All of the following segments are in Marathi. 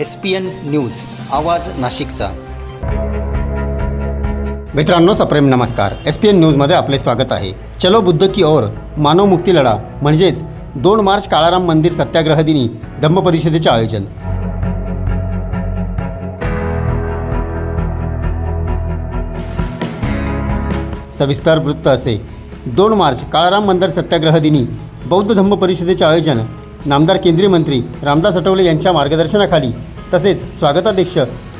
एस पी एन न्यूज आवाज नाशिकचा. मित्रांनो सप्रेम नमस्कार. एस पी एन न्यूजमध्ये आपले स्वागत आहे. चलो बुद्ध की ओर मानव मुक्ती लढा म्हणजेच दोन मार्च काळाराम मंदिर सत्याग्रह दिनी धम्म परिषदेचे आयोजन. सविस्तर वृत्त असे. दोन मार्च काळाराम मंदिर सत्याग्रह दिनी बौद्ध धम्म परिषदेचे आयोजन नामदार केंद्रीय मंत्री रामदास आठवले यांच्या मार्गदर्शनाखाली तसेच स्वागताध्यक्ष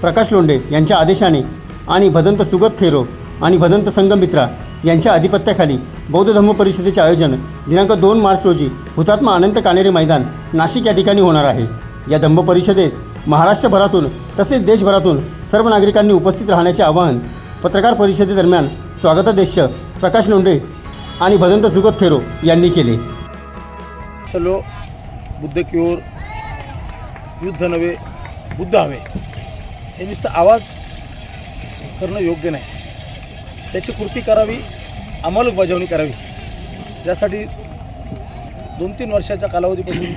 प्रकाश लोंढे यांच्या आदेशाने आणि भदंत सुगत थेरो आणि भदंत संगमित्रा यांच्या अधिपत्याखाली बौद्ध धम्म परिषदेचे आयोजन दिनांक दोन मार्च रोजी हुतात्मा अनंत कानेरे मैदान नाशिक या ठिकाणी होणार आहे. या धम्म परिषदेस महाराष्ट्रभरातून तसेच देशभरातून सर्व नागरिकांनी उपस्थित राहण्याचे आवाहन पत्रकार परिषदेदरम्यान स्वागताध्यक्ष प्रकाश लोंढे आणि भदंत सुगत थेरो यांनी केले. चलो बुद्ध की ओर युद्ध नव्हे बुद्ध हवे हे नुसतं आवाज करणं योग्य नाही. त्याची कृती करावी अंमलबजावणी करावी. यासाठी दोन तीन वर्षाच्या कालावधीपासून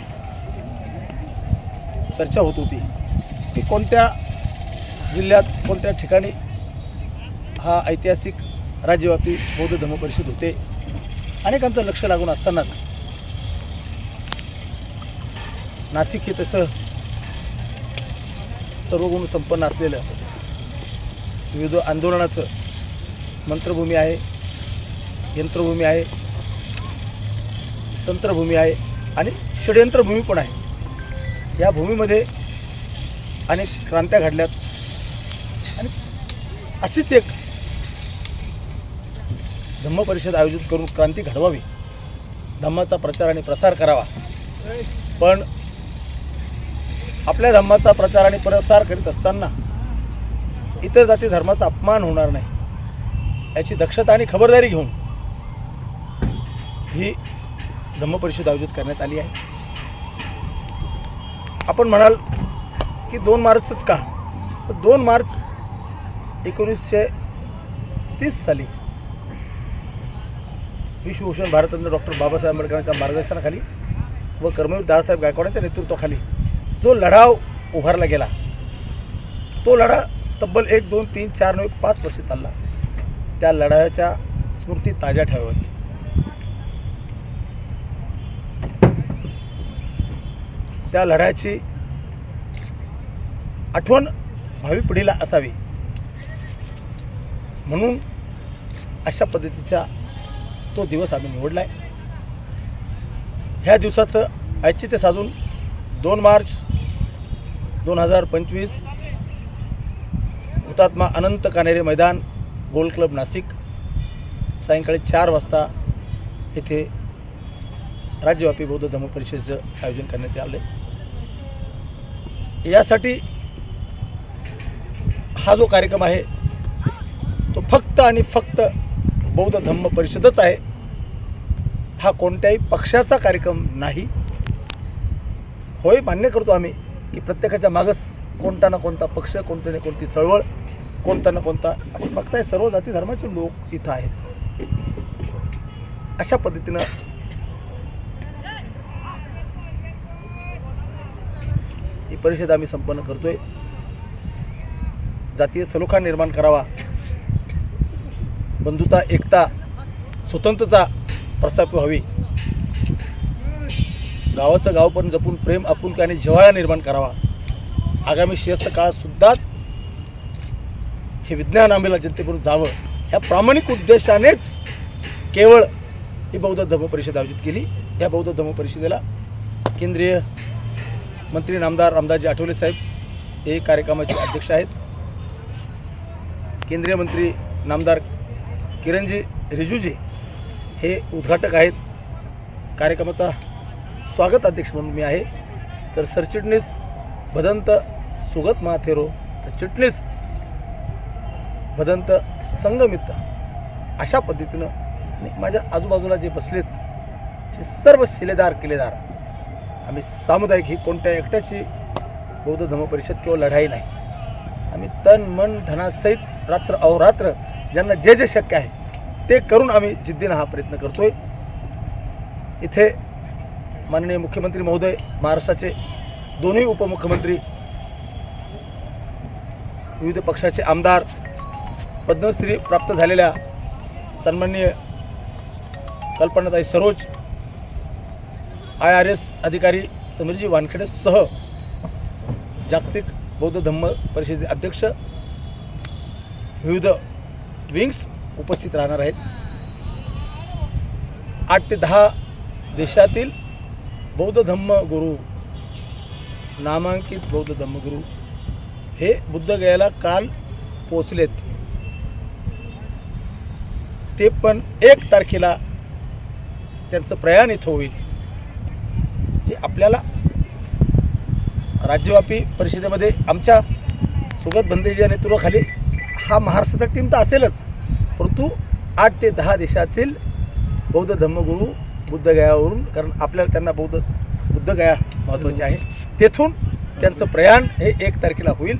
चर्चा होत होती की कोणत्या जिल्ह्यात कोणत्या ठिकाणी हा ऐतिहासिक राज्यव्यापी बौद्ध धर्म परिषद होते? अनेकांचं लक्ष लागून असतानाच नाशिक हे तसं सर्व गुण संपन्न असलेलं विविध आंदोलनाचं मंत्रभूमी आहे यंत्रभूमी आहे तंत्रभूमी आहे आणि षडयंत्रभूमी पण आहे. या भूमीमध्ये अनेक क्रांत्या घडल्यात आणि अशीच एक धम्म परिषद आयोजित करून क्रांती घडवावी. धम्माचा प्रचार आणि प्रसार करावा. पण आपल्या धर्माचा प्रचार आणि प्रसार करीत असताना इतर जाती धर्माचा अपमान होणार नाही. याची दक्षता आणि खबरदारी घेऊन ही धम्म परिषद आयोजित करण्यात आली आहे. आपण म्हणाल की दोन मार्चच का? तर दोन मार्च एकोणीसशे तीस साली विश्वभूषण भारतरत्न डॉक्टर बाबासाहेब आंबेडकरांच्या मार्गदर्शनाखाली व कर्मवीर दादासाहेब गायकवाडांच्या नेतृत्वाखाली जो लढाव उभारला गेला तो लढा तब्बल एक दोन तीन चार नऊ पाच वर्षे चालला. त्या लढायाच्या स्मृती ताज्या ठेवाव्यात. त्या लढ्याची आठवण भावी पिढीला असावी. म्हणून अशा पद्धतीचा तो दिवस आम्ही निवडला आहे ह्या दिवसाचं औचित्य साधून दोन मार्च दोन हजार पंचवीस हुतात्मा अनंत कानेरे मैदान गोल क्लब नाशिक सायंकाळी चार वाजता येथे राज्यव्यापी बौद्ध धर्म परिषदेचं आयोजन करण्यात आले यासाठी हा जो कार्यक्रम आहे तो फक्त आणि फक्त बौद्ध धम्म परिषदच आहे. हा कोणत्याही पक्षाचा कार्यक्रम नाही. होय मान्य करतो आम्ही की प्रत्येकाच्या मागच कोणता ना कोणता पक्ष कोणती ना कोणती चळवळ कोणता ना कोणता आपण बघताय सर्व जाती धर्माचे लोक इथं आहेत. अशा पद्धतीनं ही परिषद आम्ही संपन्न करतोय. जातीय सलोखा निर्माण करावा. बंधुता एकता स्वतंत्रता प्रस्थापित व्हावी. गावाचं गाव पण जपून प्रेम आपुलकी आणि जिव्हाळा निर्माण करावा. आगामी शिस्त काळातसुद्धा हे विज्ञान आम्हाला जनतेपर्यंत जावं. ह्या प्रामाणिक उद्देशानेच केवळ ही बौद्ध धर्म परिषद आयोजित केली. या बौद्ध धर्म परिषदेला केंद्रीय मंत्री नामदार रामदासजी आठवले साहेब हे कार्यक्रमाचे अध्यक्ष आहेत. केंद्रीय मंत्री नामदार किरणजी रिजूजी हे उद्घाटक आहेत. कार्यक्रमाचा स्वागत अध्यक्ष म्हणून मी आहे. तर सरचिटणीस भदंत सुगत माथेरो तर चिटणीस भदंत संघमित्र अशा पद्धतीनं आणि माझ्या आजूबाजूला जे बसलेत हे सर्व शिलेदार किल्लेदार आम्ही सामुदायिक ही कोणत्या एकट्याशी बौद्ध धर्म परिषद किंवा लढाई नाही. आम्ही तन मन धनासहित रात्र अहोरात्र ज्यांना जे जे शक्य आहे ते करून आम्ही जिद्दीनं हा प्रयत्न करतोय. इथे माननीय मुख्यमंत्री महोदय महाराष्ट्राचे दोन्ही उपमुख्यमंत्री विविध पक्षाचे आमदार पद्मश्री प्राप्त झालेल्या सन्माननीय कल्पनाताई सरोज आय आर एस अधिकारी समीरजी वानखेडेसह जागतिक बौद्ध धम्म परिषदे अध्यक्ष विविध विंग्स उपस्थित राहणार आहेत. आठ ते दहा देशातील बौद्ध धम्म गुरु नामांकित बौद्ध धम्मगुरू हे बुद्धगयाला काल पोचलेत. ते पण एक तारखेला त्यांचं प्रयाण इथं होईल. जे आपल्याला राज्यव्यापी परिषदेमध्ये आमच्या सुगत बंदेजीच्या नेतृत्वाखाली हा महाराष्ट्राचा टीम तर असेलच. परंतु आठ ते दहा देशातील बौद्ध धम्मगुरू बुद्धगयावरून कारण आपल्याला त्यांना बौद्ध बुद्धगया महत्त्वाची आहे. तेथून त्यांचं प्रयाण हे एक तारखेला होईल.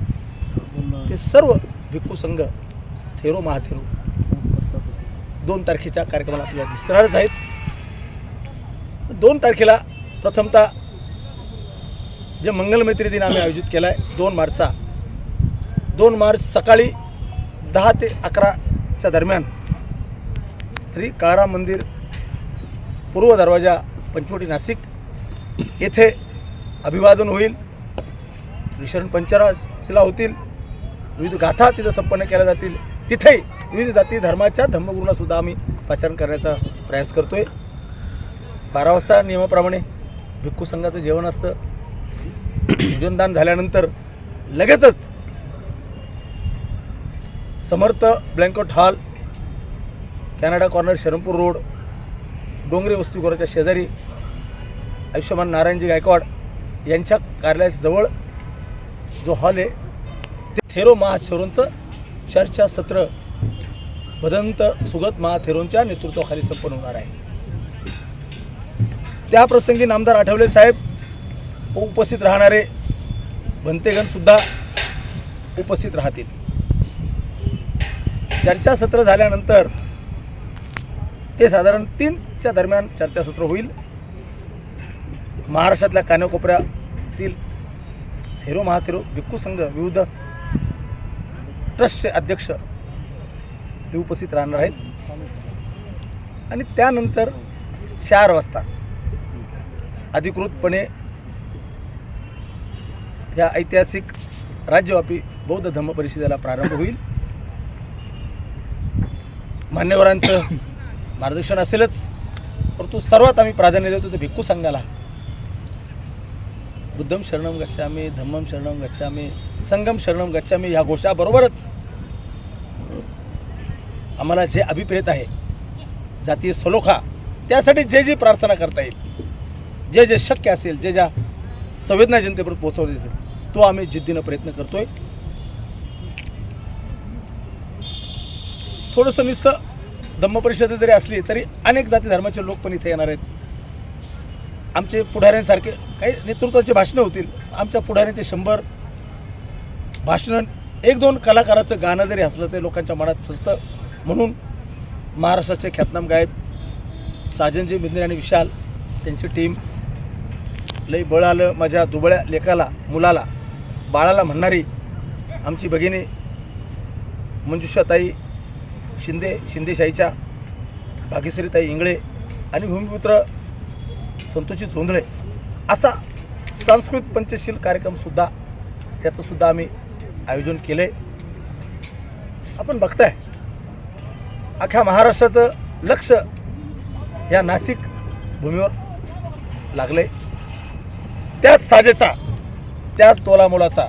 ते सर्व भिक्खू संघ थेरो महाथेरो दोन तारखेच्या कार्यक्रमाला आपल्याला दिसणारच आहेत. दोन तारखेला प्रथमतः जे मंगलमैत्री दिन आम्ही आयोजित केला आहे दोन मार्चचा. दोन मार्च सकाळी दहा ते अकराच्या दरम्यान श्री काळा मंदिर पूर्व दरवाजा पंचवटी नाशिक. येथे अभिवादन होईल. विशरण पंचराशिला होतील. विविध गाथा तिथं संपन्न केल्या जातील. तिथेही विविध जाती धर्माच्या धर्मगुरूंनासुद्धा आम्ही पाचारण करण्याचा प्रयास करतोय. बारा वाजता नियमाप्रमाणे भिक्खू संघाचं जेवण असतं. भोजनदान झाल्यानंतर लगेचच Samarth blanket hall Canada corner Sharanpur road Dongre वस्तुगृहाच्या शेजारी आयुष्यमान नारायणजी गायकवाड यांच्या कार्यालयाजवळ जो हॉल आहे ते थेरो महाथेरोंचं चर्चा सत्र भदंत सुगत महाथेरोंच्या नेतृत्वाखाली संपन्न होणार आहे. त्या प्रसंगी नामदार आठवले साहेब उपस्थित राहणारे भंतेगणसुद्धा उपस्थित राहतील. चर्चासत्र झाल्यानंतर ते साधारण तीनच्या दरम्यान चर्चासत्र होईल. महाराष्ट्रातल्या कानाकोपऱ्यातील थेरो महाथेरो भिक्खू संघ विविध ट्रस्टचे अध्यक्ष ते उपस्थित राहणार आहेत. आणि त्यानंतर चार वाजता अधिकृतपणे या ऐतिहासिक राज्यव्यापी बौद्ध धम्म परिषदेला प्रारंभ होईल. मान्यवरांचं मार्गदर्शन असेलच परंतु सर्वात आम्ही प्राधान्य देतो ते भिक्खू संघाला. बुद्धम शरणम गच्छामी धम्मम शरणम गच्छामी संगम शरणम गच्छामी ह्या घोषाबरोबरच आम्हाला जे अभिप्रेत आहे जातीय सलोखा त्यासाठी जे जे प्रार्थना करता येईल जे जे शक्य असेल जे ज्या संवेदना जनतेपर्यंत पोहोचवले तो आम्ही जिद्दीनं प्रयत्न करतोय. थोडंसं नुसतं धम्म परिषद जरी असली तरी अनेक जाती धर्माचे लोक पण इथे येणार आहेत. आमचे पुढाऱ्यांसारखे काही नेतृत्वाचे भाषणं होतील. आमच्या पुढाऱ्यांचे शंभर भाषणं एक दोन कलाकाराचं गाणं जरी असलं ते लोकांच्या मनात सजतं. म्हणून महाराष्ट्राचे ख्यातनाम गायक साजनजी मिंद्रे आणि विशाल त्यांची टीम लई बळ आलं माझ्या दुबळ्या लेकाला मुलाला बाळाला म्हणणारी आमची भगिनी मंजुषाताई शिंदे शिंदेशाहीच्या भाग्यश्रीताई इंगळे आणि भूमिपुत्र संतोषी झोंधळे असा सांस्कृतिक पंचशील कार्यक्रमसुद्धा त्याचंसुद्धा आम्ही आयोजन केलं आहे आपण बघताय अख्ख्या महाराष्ट्राचं लक्ष या नाशिक भूमीवर लागलं आहे त्याच साजेचा त्याच तोलामोलाचा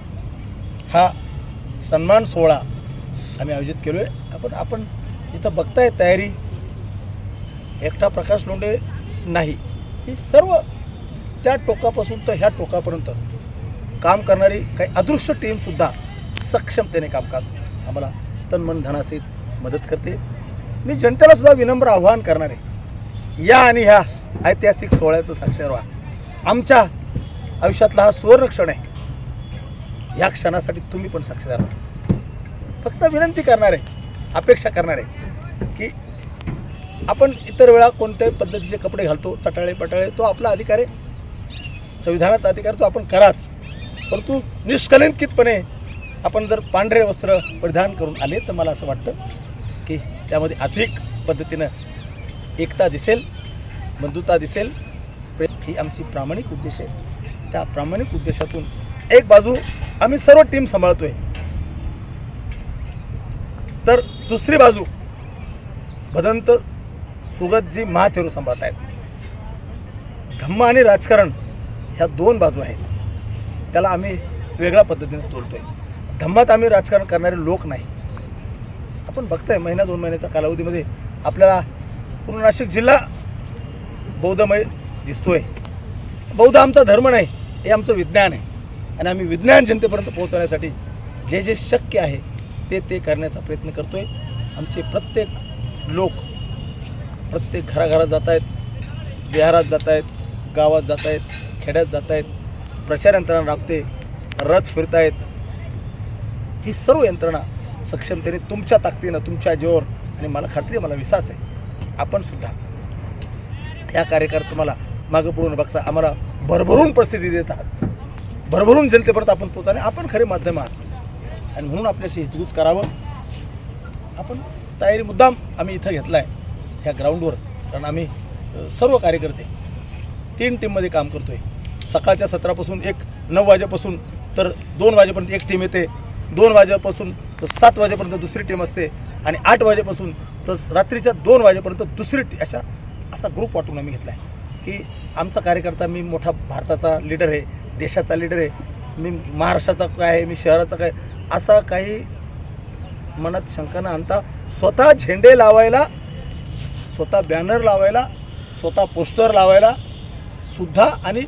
हा सन्मान सोहळा आम्ही आयोजित केलो आहे आपण आपण जिथं बघताय तयारी एकटा प्रकाश लोंढे नाही. ही सर्व त्या टोकापासून तर ह्या टोकापर्यंत काम करणारी काही अदृश्य टीमसुद्धा सक्षमतेने कामकाज आम्हाला तन मन धनासहित मदत करते. मी जनतेला सुद्धा विनम्र आव्हान करणार आहे. या आणि ह्या ऐतिहासिक सोहळ्याचं साक्षर व्हा. आमच्या आयुष्यातला हा सुवर्ण क्षण आहे. ह्या क्षणासाठी तुम्ही पण साक्षीदार राहा. फक्त विनंती करणार आहे अपेक्षा करणार आहे की आपण इतर वेळा कोणत्याही पद्धतीचे कपडे घालतो चटाळे पटाळे तो आपला अधिकार आहे. संविधानाचा अधिकार तो आपण कराच. परंतु निष्कलंकितपणे आपण जर पांढरे वस्त्र परिधान करून आले तर मला असं वाटतं की त्यामध्ये अधिक पद्धतीनं एकता दिसेल बंधुता दिसेल. ही आमची प्रामाणिक उद्देश आहे. त्या प्रामाणिक उद्देशातून एक बाजू आम्ही सर्व टीम सांभाळतो आहे तर दुसरी बाजू भदंत सुगतजी महाथेरू सांभाळत आहेत धम्म आणि राजकारण ह्या दोन बाजू आहेत. त्याला आम्ही वेगळ्या पद्धतीने तोलतोय धम्मात आम्ही राजकारण करणारे लोक नाही. आपण बघताय महिना दोन महिन्याच्या कालावधीमध्ये आपल्याला पूर्ण नाशिक जिल्हा बौद्धमय दिसतोय. बौद्ध आमचा धर्म नाही हे आमचं विज्ञान आहे. आणि आम्ही विज्ञान जनतेपर्यंत पोहोचवण्यासाठी जे जे शक्य आहे ते ते करण्याचा प्रयत्न करतो आहे आमचे प्रत्येक लोक प्रत्येक घराघरात जात आहेत विहारात जात आहेत गावात जात आहेत खेड्यात जात आहेत प्रचार यंत्रणा राबते रथ आहेत. ही सर्व यंत्रणा सक्षमतेने तुमच्या ताकदीनं तुमच्या जीवावर आणि मला खात्री मला विश्वास आहे की आपणसुद्धा या कार्यकाळात तुम्हाला मागं पुढून बघता आम्हाला भरभरून प्रसिद्धी देत आहात. भरभरून जनतेपर्यंत आपण पोहोचा आणि आपण खरे माध्यम आहात. आणि म्हणून आपल्याशी हितगुज करावं. आपण तयारी मुद्दाम आम्ही इथं घेतला आहे ह्या ग्राउंडवर कारण आम्ही सर्व कार्यकर्ते तीन टीममध्ये काम करतो आहे सकाळच्या सत्रापासून एक नऊ वाजेपासून तर दोन वाजेपर्यंत एक टीम येते. दोन वाजेपासून तर सात वाजेपर्यंत दुसरी टीम असते. आणि आठ वाजेपासून तर रात्रीच्या दोन वाजेपर्यंत दुसरी टी अशा असा ग्रुप वाटून आम्ही घेतला आहे की आमचा कार्यकर्ता मी मोठा भारताचा लीडर आहे. देशाचा लीडर आहे. मी महाराष्ट्राचा काय आहे? मी शहराचा काय? असा काही मनात शंका न आणता स्वतः झेंडे लावायला स्वतः बॅनर लावायला स्वतः पोस्टर लावायला सुद्धा आणि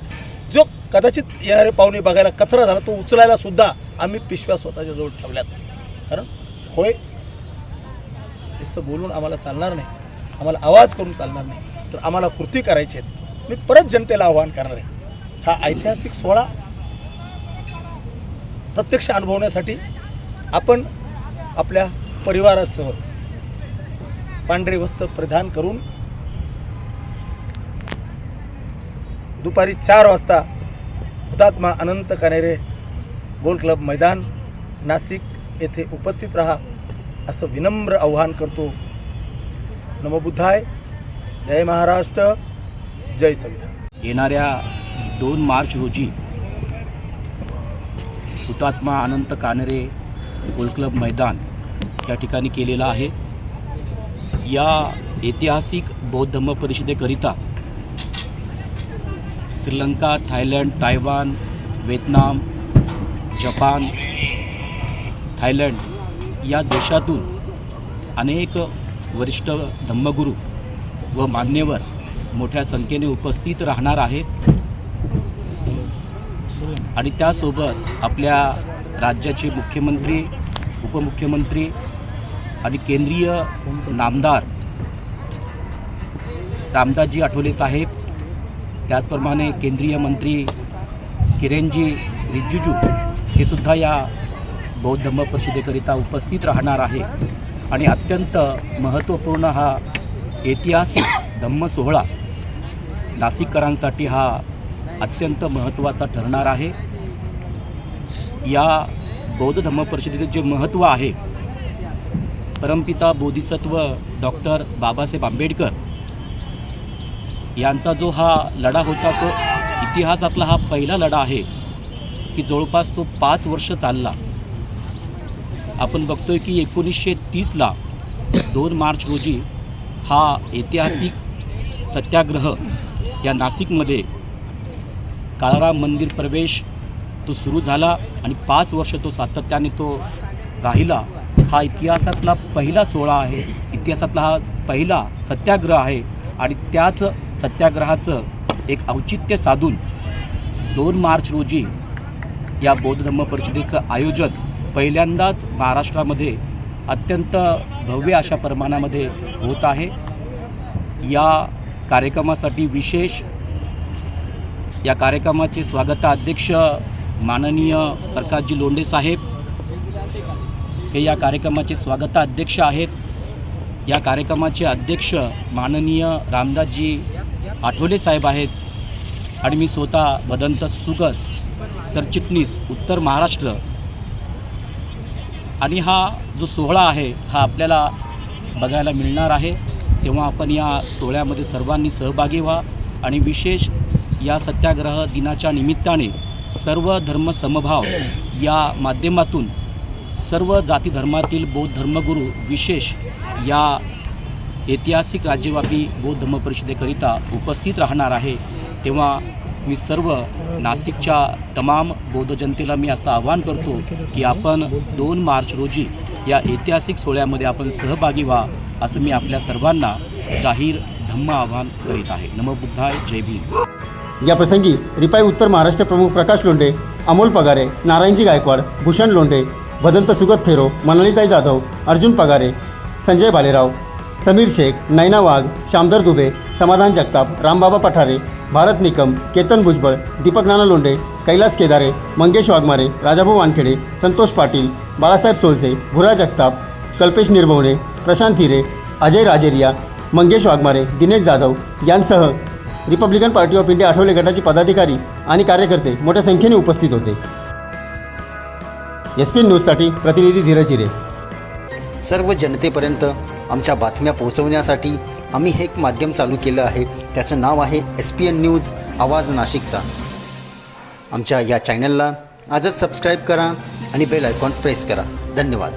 जो कदाचित येणारे पाहुणे बघायला कचरा झाला तो उचलायला सुद्धा आम्ही पिशव्या स्वतःच्या जवळ ठेवल्यात. कारण होय नुसतं बोलून आम्हाला चालणार नाही. आम्हाला आवाज करून चालणार नाही. तर आम्हाला कृती करायची आहेत. मी परत जनतेला आव्हान करणार आहे. हा ऐतिहासिक सोहळा प्रत्यक्ष अनुभवण्यासाठी आपण आपल्या परिवारासह पांढरे वस्त्र परिधान करून दुपारी चार वाजता हुतात्मा अनंत कानेरे गोल क्लब मैदान नाशिक येथे उपस्थित राहा असं विनम्र आव्हान करतो. नमबुद्धाय. जय महाराष्ट्र. जय संविधान. येणाऱ्या दोन मार्च रोजी हुतात्मा अनंत कानरे गोल क्लब मैदान या ठिकाणी केलेला आहे. या ऐतिहासिक बौद्ध धम्म परिषदेकरिता Sri Lanka Thailand Taiwan Vietnam Japan Thailand या देशातून अनेक वरिष्ठ धम्मगुरू व मान्यवर मोठ्या संख्येने उपस्थित राहणार आहेत. आणि त्यासोबत आपल्या राज्याचे मुख्यमंत्री उपमुख्यमंत्री आणि केंद्रीय नामदार रामदासजी आठवले साहेब त्याचप्रमाणे केंद्रीय मंत्री किरेनजी रिजिजू हे सुद्धा या बौद्ध धम्म परिषदेकरिता उपस्थित राहणार आहे. आणि अत्यंत महत्त्वपूर्ण हा ऐतिहासिक धम्म सोहळा नाशिककरांसाठी हा अत्यंत महत्त्वाचा ठरणार आहे. या बौद्ध धम्म परिषदेचे जे महत्त्व आहे परमपिता बोधिसत्व डॉक्टर बाबासाहेब आंबेडकर यांचा जो हा लढा होता तो इतिहासातला हा पहिला लढा आहे की जवळपास तो पाच वर्ष चालला. आपण बघतोय की एकोणीसशे तीसला दोन मार्च रोजी हा ऐतिहासिक सत्याग्रह या नाशिकमध्ये काळाराम मंदिर प्रवेश तो सुरू झाला आणि पाच वर्ष तो सातत्याने तो राहिला हा इतिहासातला पहिला सोहळा आहे. इतिहासातला हा पहिला सत्याग्रह आहे. आणि त्याच सत्याग्रहाचं एक औचित्य साधून दोन मार्च रोजी या बौद्ध धम्म परिषदेचं आयोजन पहिल्यांदाच महाराष्ट्रामध्ये अत्यंत भव्य अशा प्रमाणामध्ये होत आहे. या कार्यक्रमासाठी विशेष या कार्यक्रमाचे स्वागताध्यक्ष माननीय प्रकाशजी लोंढे साहेब हे या कार्यक्रमाचे स्वागताध्यक्ष आहेत. या कार्यक्रमाचे अध्यक्ष माननीय रामदासजी आठवले साहेब आहेत आणि मी स्वतः भदंत सुगत सरचिटणीस उत्तर महाराष्ट्र. आणि हा जो सोहळा आहे हा आपल्याला बघायला मिळणार आहे. तेव्हा आपण या सोहळ्यामध्ये सर्वांनी सहभागी व्हा आणि विशेष या सत्याग्रह दिनाच्या निमित्ताने सर्व धर्म समभाव या माध्यमातून सर्व जाती धर्मातील बौद्ध धर्मगुरू विशेष या ऐतिहासिक राज्यव्यापी बौद्ध धर्म परिषदेकरिता उपस्थित राहणार आहे. तेव्हा मी सर्व नाशिकच्या तमाम बौद्ध जनतेला मी असं आवाहन करतो की आपण दोन मार्च रोजी या ऐतिहासिक सोहळ्यामध्ये आपण सहभागी व्हा असं मी आपल्या सर्वांना जाहीर धम्म आवाहन करीत आहे. नमबुद्धाय जय भीम. या प्रसंगी रिपाई उत्तर महाराष्ट्र प्रमुख प्रकाश लोंढे अमोल पगारे नारायणजी गायकवाड भूषण लोंढे भदंत सुगत थेरो मनालीताई जाधव अर्जुन पगारे संजय भालेराव समीर शेख नैना वाघ श्यामधर दुबे समाधान जगताप रामबाबा पठारे भारत निकम केतन भुजबळ दीपक नाना लोंढे कैलास केदारे मंगेश वाघमारे राजाभाऊ वानखेडे संतोष पाटील बाळासाहेब सोळसे भुरा जगताप कल्पेश निर्भवणे प्रशांत हिरे अजय राजेरिया मंगेश वाघमारे दिनेश जाधव यांसह Republican Party of India Athawale गटाचे पदाधिकारी आणि कार्यकर्ते मोठ्या संख्येने उपस्थित होते. एस पी न्यूजसाठी प्रतिनिधी धीरज हिरे. सर्व जनतेपर्यंत आमच्या बातम्या पोहोचवण्यासाठी आम्ही हे एक माध्यम चालू केलं आहे. त्याचं नाव आहे एस पी एन न्यूज आवाज नाशिकचा. आमच्या या चॅनलला आजच सबस्क्राईब करा आणि बेल आयकॉन प्रेस करा. धन्यवाद.